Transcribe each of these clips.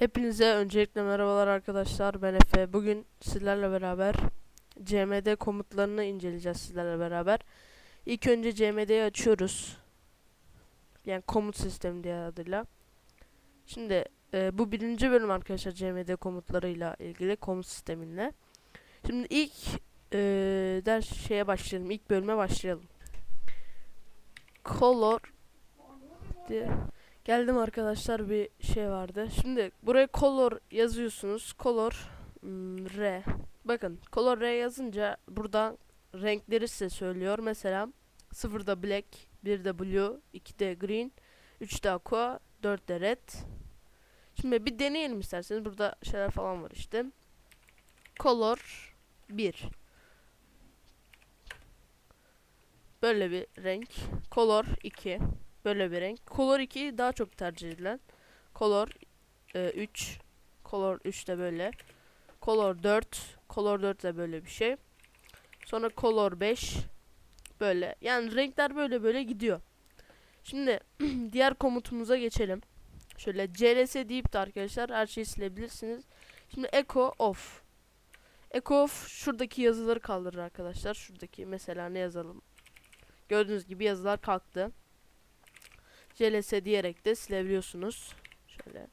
Hepinize öncelikle merhabalar arkadaşlar. Ben Efe. Bugün sizlerle beraber CMD komutlarını inceleyeceğiz sizlerle beraber. İlk önce CMD'yi açıyoruz. Yani komut sistemi diye adıyla. Şimdi e, bu birinci bölüm arkadaşlar CMD komutlarıyla ilgili komut sisteminle. Şimdi ilk e, ders şeye başlayalım. İlk bölüme başlayalım. Color diye Geldim arkadaşlar bir şey vardı. Şimdi buraya color yazıyorsunuz. Color hmm, R. Bakın color R yazınca burada renkleri size söylüyor. Mesela 0'da black, 1'de blue, 2'de green, 3'de aqua, 4'de red. Şimdi bir deneyelim isterseniz. Burada şeyler falan var işte. Color 1. Böyle bir renk. Color 2. Böyle bir renk. Color 2 daha çok tercih edilen. Color e, 3. Color 3 de böyle. Color 4. Color 4 de böyle bir şey. Sonra Color 5. Böyle. Yani renkler böyle böyle gidiyor. Şimdi diğer komutumuza geçelim. Şöyle CLS deyip de arkadaşlar her şeyi silebilirsiniz. Şimdi Echo Off. Echo Off şuradaki yazıları kaldırır arkadaşlar. Şuradaki mesela ne yazalım? Gördüğünüz gibi yazılar kalktı. CLS diyerek de silebiliyorsunuz. Şöyle.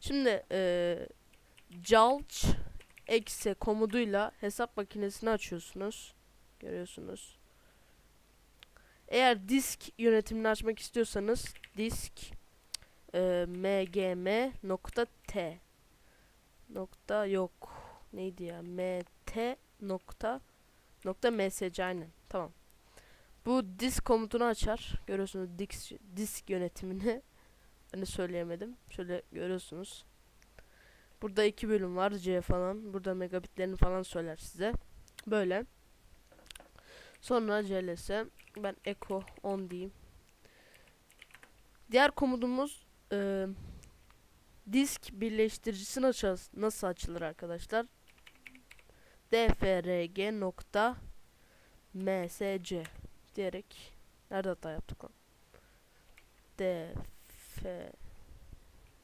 Şimdi e, Calc exe komuduyla hesap makinesini açıyorsunuz. Görüyorsunuz. Eğer disk yönetimini açmak istiyorsanız disk e, mgm nokta t nokta yok neydi ya mt nokta nokta msc aynen tamam bu disk komutunu açar. Görüyorsunuz disk, disk yönetimini. Hani söyleyemedim. Şöyle görüyorsunuz. Burada iki bölüm var C falan. Burada megabitlerini falan söyler size. Böyle. Sonra CLS. Ben echo 10 diyeyim. Diğer komutumuz e, disk birleştiricisini açacağız. Nasıl açılır arkadaşlar? dfrg nokta msc diyerek nerede hata yaptık lan? D F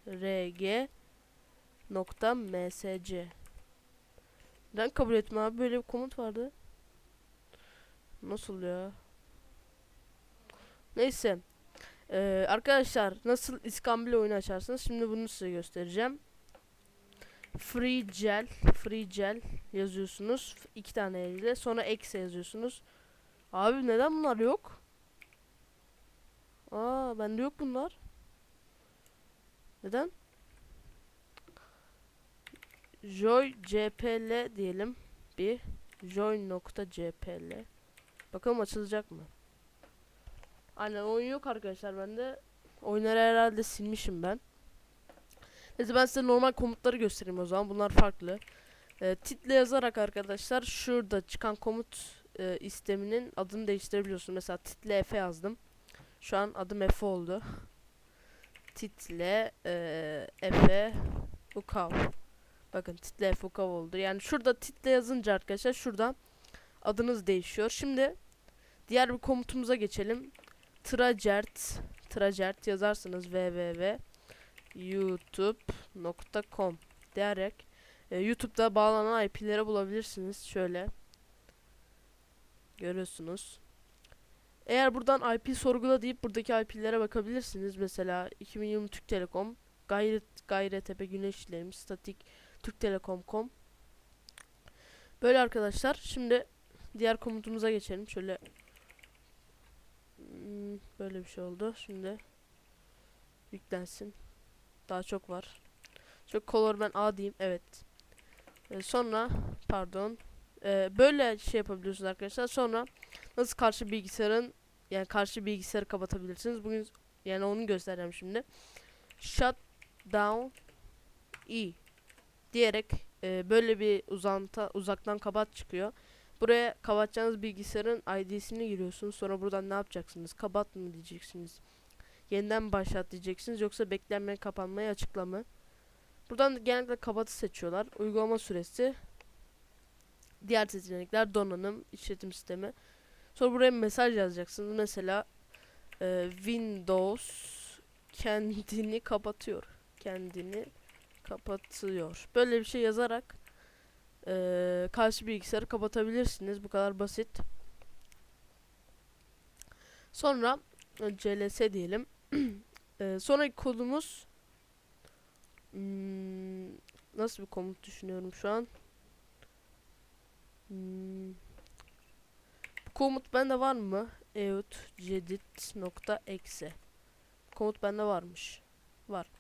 R G nokta MSC Neden kabul etme abi böyle bir komut vardı. Nasıl ya? Neyse. Ee, arkadaşlar nasıl iskambil oyunu açarsınız? Şimdi bunu size göstereceğim. Free gel, free gel yazıyorsunuz. iki tane elle. Sonra exe yazıyorsunuz. Abi neden bunlar yok? Aa bende yok bunlar. Neden? Joy cpl diyelim. Bir. Join nokta cpl bakalım açılacak mı? Aynen oyun yok arkadaşlar bende. Oyunları herhalde silmişim ben. Neyse ben size normal komutları göstereyim o zaman. Bunlar farklı. Ee, title yazarak arkadaşlar şurada çıkan komut e, isteminin adını değiştirebiliyorsun. Mesela title Efe yazdım. Şu an adım Efe oldu. title e, Efe Ukav. Bakın title Efe Ukav oldu. Yani şurada title yazınca arkadaşlar şurada adınız değişiyor. Şimdi diğer bir komutumuza geçelim. Trajert Trajert yazarsınız www youtube.com diyerek e, YouTube'da bağlanan IP'leri bulabilirsiniz. Şöyle Görüyorsunuz. Eğer buradan IP sorgula deyip buradaki IP'lere bakabilirsiniz. Mesela 2020 Türk Telekom, Gayret Gayretepe Güneşlerim, Statik Türk Telekom.com. Böyle arkadaşlar. Şimdi diğer komutumuza geçelim. Şöyle hmm, böyle bir şey oldu. Şimdi yüklensin. Daha çok var. Çok color ben A diyeyim. Evet. Ee, sonra pardon ee, böyle şey yapabiliyorsunuz arkadaşlar. Sonra nasıl karşı bilgisayarın yani karşı bilgisayarı kapatabilirsiniz. Bugün yani onu göstereceğim şimdi. Shut down E diyerek e, böyle bir uzanta uzaktan kapat çıkıyor. Buraya kapatacağınız bilgisayarın ID'sini giriyorsunuz. Sonra buradan ne yapacaksınız? Kapat mı diyeceksiniz. Yeniden başlat diyeceksiniz. Yoksa beklenmeyen kapanmayı açıkla mı? Buradan genellikle kapatı seçiyorlar. Uygulama süresi Diğer seçenekler donanım, işletim sistemi. Sonra buraya mesaj yazacaksınız. Mesela e, Windows kendini kapatıyor. Kendini kapatıyor. Böyle bir şey yazarak eee karşı bilgisayarı kapatabilirsiniz. Bu kadar basit. Sonra e, CLS diyelim. Eee sonraki kodumuz hmm, nasıl bir komut düşünüyorum şu an? Hmm, komut bende var mı? eut cedit nokta exe komut bende varmış. Var.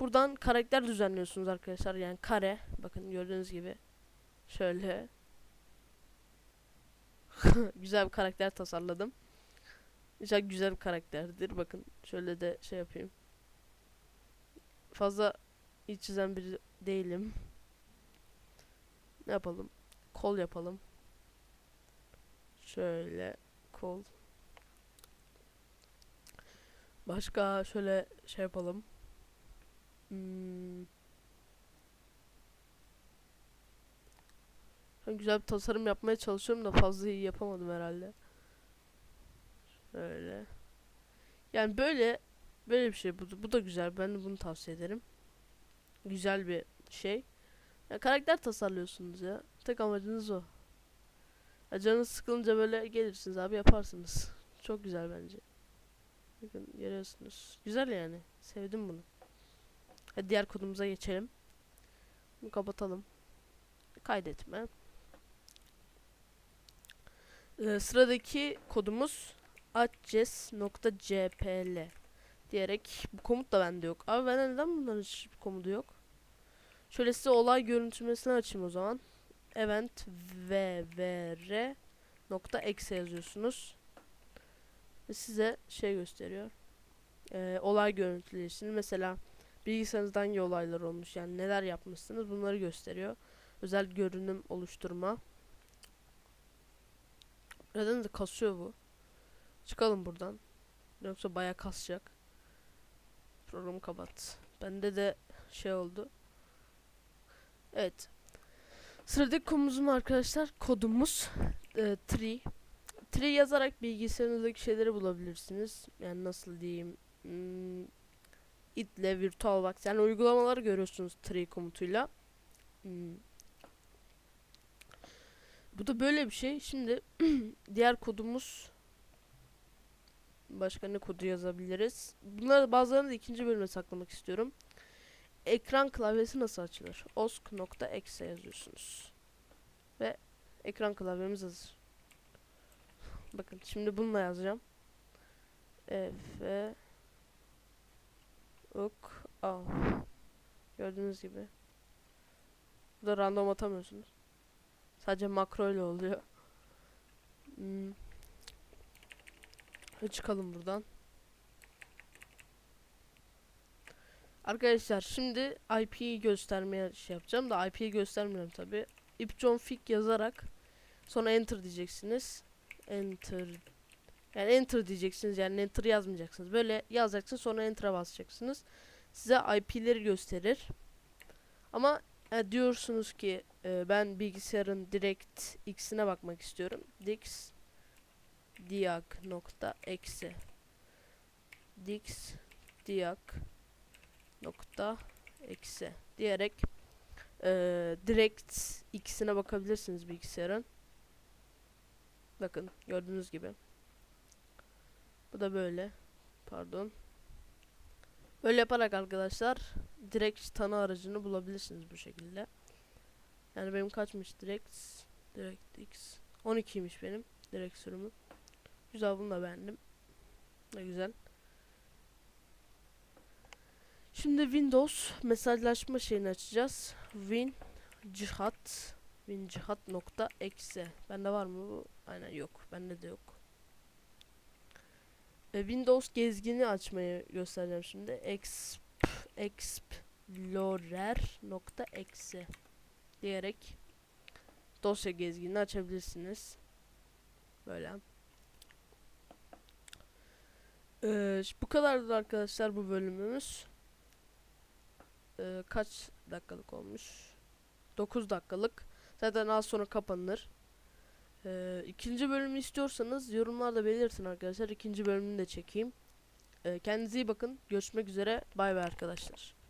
Buradan karakter düzenliyorsunuz arkadaşlar. Yani kare. Bakın gördüğünüz gibi. Şöyle. güzel bir karakter tasarladım. Güzel güzel bir karakterdir. Bakın şöyle de şey yapayım. Fazla iyi çizen biri değilim. Ne yapalım? Kol yapalım. Şöyle kol. Başka şöyle şey yapalım. Hmm. Güzel bir tasarım yapmaya çalışıyorum da fazla iyi yapamadım herhalde. Şöyle. Yani böyle böyle bir şey bu, bu da güzel. Ben de bunu tavsiye ederim. Güzel bir şey. Ya karakter tasarlıyorsunuz ya. Tek amacınız o. Ya canınız sıkılınca böyle gelirsiniz abi yaparsınız. Çok güzel bence. Bakın görüyorsunuz. Güzel yani. Sevdim bunu. Hadi diğer kodumuza geçelim. Bunu kapatalım. Kaydetme. Ee, sıradaki kodumuz atjes.cpl diyerek bu komut da bende yok. Abi bende neden bunların hiç komutu yok? Şöyle size olay görüntülemesini açayım o zaman. Event vvr nokta exe yazıyorsunuz. Ve size şey gösteriyor. Ee, olay görüntüleşini mesela bilgisayarınızda hangi olaylar olmuş yani neler yapmışsınız bunları gösteriyor. Özel görünüm oluşturma. Neden de kasıyor bu. Çıkalım buradan. Yoksa baya kasacak. Programı kapat. Bende de şey oldu. Evet. Sıradaki konumuzun arkadaşlar kodumuz e, tree. Tree yazarak bilgisayarınızdaki şeyleri bulabilirsiniz. Yani nasıl diyeyim? Hmm, itle VirtualBox yani uygulamaları görüyorsunuz tree komutuyla. Hmm. Bu da böyle bir şey. Şimdi diğer kodumuz başka ne kodu yazabiliriz? Bunları bazılarını da ikinci bölüme saklamak istiyorum. Ekran klavyesi nasıl açılır? osk.exe yazıyorsunuz. Ve ekran klavyemiz hazır. Bakın şimdi bununla yazacağım. F ok al. Gördüğünüz gibi. Bu da random atamıyorsunuz. Sadece makro ile oluyor. Hmm. Çıkalım buradan. Arkadaşlar şimdi IP'yi göstermeye şey yapacağım da IP'yi göstermiyorum tabi. ipconfig yazarak sonra enter diyeceksiniz. Enter yani enter diyeceksiniz yani enter yazmayacaksınız. Böyle yazacaksınız sonra enter'a basacaksınız. Size IP'leri gösterir. Ama e, diyorsunuz ki e, ben bilgisayarın direkt x'ine bakmak istiyorum. dix diag nokta eksi dix diag nokta eksi diyerek e, direkt x'ine bakabilirsiniz bilgisayarın. Bakın gördüğünüz gibi. Bu da böyle. Pardon. Böyle yaparak arkadaşlar direkt tanı aracını bulabilirsiniz bu şekilde. Yani benim kaçmış direkt direkt x 12'ymiş benim direkt sürümü. Güzel bunu da beğendim. Ne güzel. Şimdi Windows mesajlaşma şeyini açacağız. Win cihat win cihat nokta exe. Bende var mı bu? Aynen yok. Bende de yok. E, Windows gezgini açmayı göstereceğim şimdi. Exp explorer nokta exe diyerek dosya gezginini açabilirsiniz. Böyle. Ee, bu kadardı arkadaşlar bu bölümümüz. Ee, kaç dakikalık olmuş? 9 dakikalık. Zaten az sonra kapanır. Ee, ikinci bölümü istiyorsanız yorumlarda belirtin arkadaşlar. İkinci bölümünü de çekeyim. Ee, kendinize iyi bakın. Görüşmek üzere. Bay bay arkadaşlar.